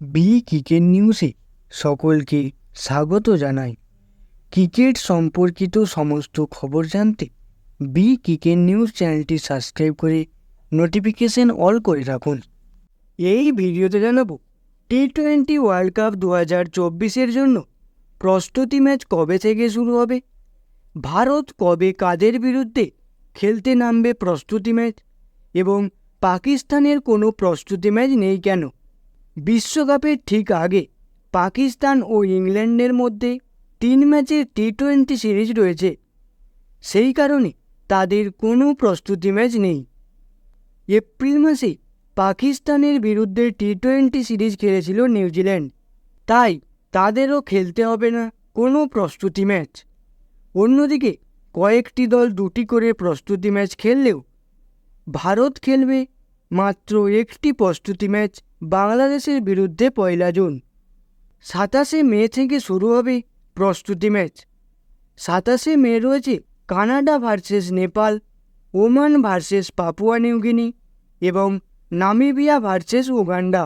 B cricket নিউজে সকলকে স্বাগত জানাই। ক্রিকেট সম্পর্কিত সমস্ত খবর জানতে বি ক্রিকেট নিউজ চ্যানেলটি সাবস্ক্রাইব করে নোটিফিকেশন অল করে রাখুন। এই ভিডিওতে জানাব টি টোয়েন্টি ওয়ার্ল্ড কাপ দু হাজার চব্বিশের জন্য প্রস্তুতি ম্যাচ কবে থেকে শুরু হবে? ভারত কবে কাদের বিরুদ্ধে খেলতে নামবে প্রস্তুতি ম্যাচ? এবং পাকিস্তানের কোনো প্রস্তুতি ম্যাচ নেই কেন? বিশ্বকাপের ঠিক আগে পাকিস্তান ও ইংল্যান্ডের মধ্যে তিন ম্যাচের টি টোয়েন্টি সিরিজ রয়েছে। সেই কারণে তাদের কোনো প্রস্তুতি ম্যাচ নেই। এপ্রিল মাসে পাকিস্তানের বিরুদ্ধে টি টোয়েন্টি সিরিজ খেলেছিল নিউজিল্যান্ড। তাই তাদেরও খেলতে হবে না কোনো প্রস্তুতি ম্যাচ। অন্যদিকে কয়েকটি দল দুটি করে প্রস্তুতি ম্যাচ খেললেও ভারত খেলবে মাত্র একটি প্রস্তুতি ম্যাচ বাংলাদেশের বিরুদ্ধে পয়লা জুন। সাতাশে মে থেকে শুরু হবে প্রস্তুতি ম্যাচ। সাতাশে মে রয়েছে Canada versus Nepal, Oman versus Papua New Guinea এবং নামিবিয়া ভার্সেস উগান্ডা।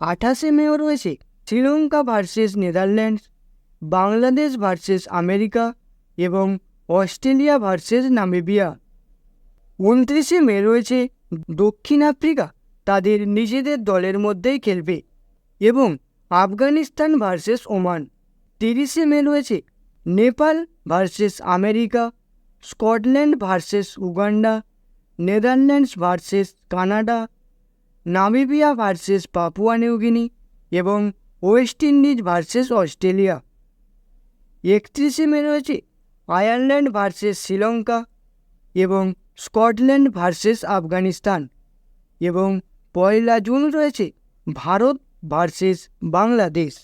আঠাশে মেও রয়েছে Sri Lanka versus Netherlands, Bangladesh versus America এবং অস্ট্রেলিয়া ভার্সেস নামিবিয়া। উনত্রিশে মে রয়েছে দক্ষিণ আফ্রিকা তাদের নিজেদের দলের মধ্যেই খেলবে এবং আফগানিস্তান ভার্সেস ওমান। তিরিশে মে রয়েছে Nepal versus America, Scotland versus Uganda, Netherlands versus Canada, Namibia versus Papua New Guinea এবং ওয়েস্ট ইন্ডিজ ভার্সেস অস্ট্রেলিয়া। একত্রিশে মে রয়েছে আয়ারল্যান্ড ভার্সেস শ্রীলঙ্কা এবং স্কটল্যান্ড ভার্সেস আফগানিস্তান এবং পয়লা জুন রয়েছে ভারত ভার্সেস বাংলাদেশ।